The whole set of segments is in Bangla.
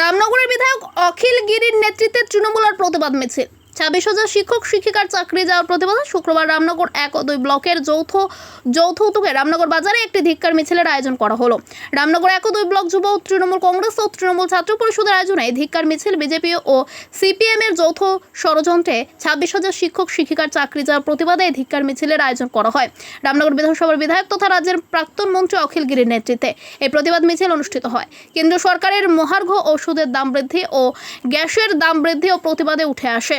রামনগরের বিধায়ক অখিল গিরির নেতৃত্বে তৃণমূলের প্রতিবাদ মিছিল। ছাব্বিশ হাজার শিক্ষক, শিক্ষিকার চাকরি যাওয়ার প্রতিবাদে শুক্রবার রামনগর এক ও দুই ব্লকের যৌথ যৌথ উদ্যোগে রামনগর বাজারে একটি ধিক্কার মিছিলের আয়োজন করা হলো। রামনগর এক ও দুই ব্লক যুব তৃণমূল কংগ্রেস ও তৃণমূল ছাত্র পরিষদের আয়োজনে ধিক্কার মিছিল বিজেপি ও সিপিএম এর যৌথ ষড়যন্ত্রে ছাব্বিশ হাজার শিক্ষক, শিক্ষিকার চাকরি যাওয়ার প্রতিবাদে ধিক্কার মিছিলের আয়োজন করা হয়। রামনগর বিধানসভার বিধায়ক তথা রাজ্যের প্রাক্তন মন্ত্রী অখিল গিরির নেতৃত্বে এই প্রতিবাদ মিছিল অনুষ্ঠিত হয়। কেন্দ্র সরকারের মহার্ঘ ওষুধের দাম বৃদ্ধি ও গ্যাসের দাম বৃদ্ধি ও প্রতিবাদে উঠে আসে।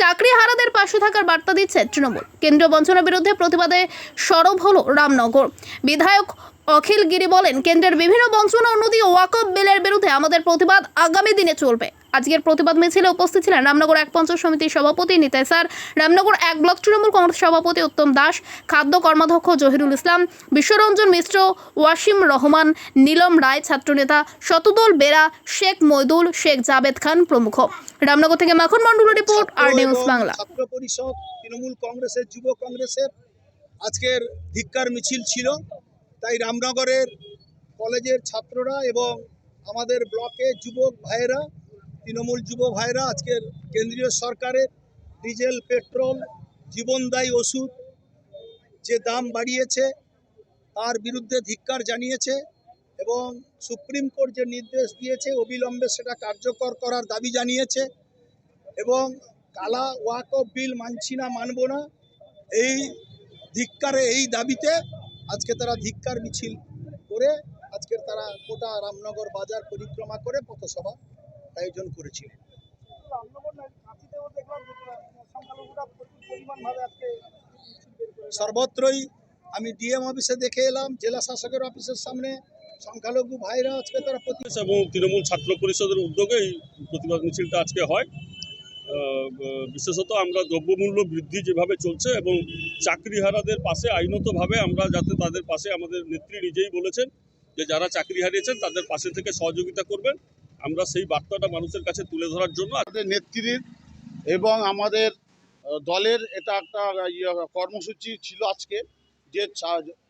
চাকরি হারাদের পাশে থাকার বার্তা দিচ্ছে তৃণমূল। কেন্দ্রীয় বঞ্চনার বিরুদ্ধে প্রতিবাদে সরব হলো রামনগর। বিধায়ক অখিল গিরি বলেন, কেন্দ্রের বিভিন্ন বঞ্চনা উন্নতি ওয়াকফ বিলের বিরুদ্ধে আমাদের প্রতিবাদ আগামী দিনে চলবে। আজকের প্রতিবাদ মিছিলে উপস্থিত ছিলেন রামনগর এক পঞ্চায়েত সমিতির সভাপতি নিতাই স্যার, রামনগর এক ব্লক তৃণমূল কংগ্রেস সভাপতি উত্তম দাস, খাদ্য কর্মাধ্যক্ষ জহিরুল ইসলাম, বিশ্বরঞ্জন মিশ্র, ওয়াসিম রহমান, নীলম রায় ছাত্রনেতা, শতদল বেরা, শেখ মইদুল, শেখ জাবেদ খান প্রমুখ। রামনগর থেকে Makhan Mondal report, R news Bangla. Chhatra Parishad Trinamool কংগ্রেসের যুব কংগ্রেসের আজকের ধিক্কার মিছিল ছিল। তাই রামনগরের কলেজের ছাত্ররা এবং আমাদের ব্লকে যুবক ভাইয়েরা তৃণমূল যুব ভাইয়েরা আজকের কেন্দ্রীয় সরকারের ডিজেল পেট্রোল জীবনদায়ী ওষুধ যে দাম বাড়িয়েছে তার বিরুদ্ধে ধিক্কার জানিয়েছে এবং সুপ্রিম কোর্ট যে নির্দেশ দিয়েছে অবিলম্বে সেটা কার্যকর করার দাবি জানিয়েছে এবং কালা ওয়াক বিল মানছি না, মানব না। এই ধিক্কারে, এই দাবিতে আজকে তারা ধিক্কার মিছিল করে আজকের তারা গোটা রামনগর বাজার পরিক্রমা করে পথসভা আয়োজন করেছিল। সর্বত্রই আমি ডিএম অফিসে দেখে এলাম, জেলা শাসকের অফিসের সামনে সংখ্যালঘু ভাইরা আজকে তারা এবং তৃণমূল ছাত্র পরিষদের উদ্যোগে এই প্রতিবাদ মিছিলটা আজকে হয়। বিশেষত আমরা দ্রব্যমূল্য বৃদ্ধি যেভাবে চলছে এবং চাকরিহারাদের পাশে আইনতভাবে আমরা যাতে তাদের পাশে আমাদের নেত্রী নিজেই বলেছেন যে যারা চাকরি হারিয়েছেন তাদের পাশে থেকে সহযোগিতা করবেন। আমরা সেই বার্তাটা মানুষের কাছে তুলে ধরার জন্য আমাদের নেত্রীর এবং আমাদের দলের এটা একটা ইয়ে, কর্মসূচি ছিল আজকে যে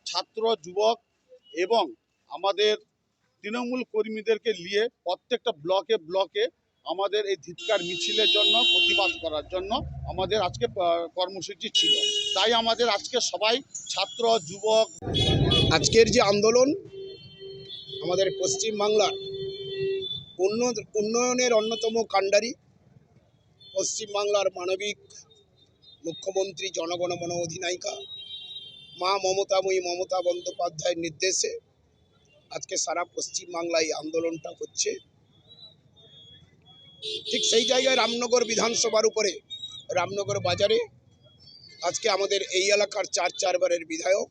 ছাত্র যুবক এবং আমাদের তৃণমূল কর্মীদেরকে নিয়ে প্রত্যেকটা ব্লকে ব্লকে আমাদের এই ধিৎকার মিছিলের জন্য, প্রতিবাদ করার জন্য আমাদের আজকে কর্মসূচি ছিল। তাই আমাদের আজকে সবাই, ছাত্র, যুবক আজকের যে আন্দোলন, আমাদের পশ্চিমবাংলার উন্ন- উন্নয়নের অন্যতম কাণ্ডারি, পশ্চিমবাংলার মানবিক মুখ্যমন্ত্রী জনগণমন অধিনায়িকা, মা মমতাময়ী মমতা বন্দ্যোপাধ্যায়ের নির্দেশে আজকে সারা পশ্চিমবাংলায় আন্দোলনটা হচ্ছে। ঠিক সেই জায়গায় রামনগর বিধানসভার উপরে, রামনগর বাজারে, আজকে আমাদের এই এলাকার চার চারবারের বিধায়ক,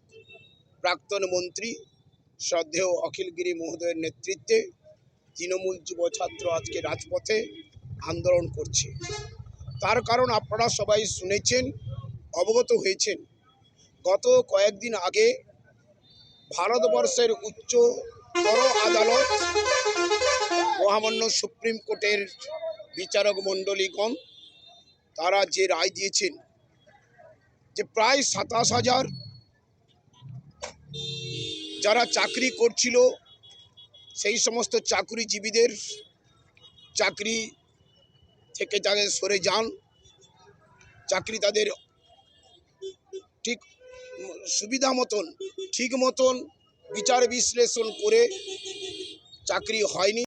প্রাক্তন মন্ত্রী, শ্রদ্ধেয় অখিলগিরি মহোদয়ের নেতৃত্বে তৃণমূল যুব ছাত্র আজকে রাজপথে আন্দোলন করছে। তার কারণ আপনারা সবাই শুনেছেন, অবগত হয়েছেন। গত কয়েকদিন আগে ভারতবর্ষের উচ্চতর আদালত মহামান্য সুপ্রিম কোর্টের বিচারক মণ্ডলীগণ, তারা যে রায় দিয়েছেন যে প্রায় সাতাশ হাজার যারা চাকরি করছিল, সেই সমস্ত চাকরিজীবীদের চাকরি থেকে তাদের সরে যান। চাকরি তাদের ঠিক সুবিধা মতন, ঠিক মতন বিচার বিশ্লেষণ করে চাকরি হয়নি।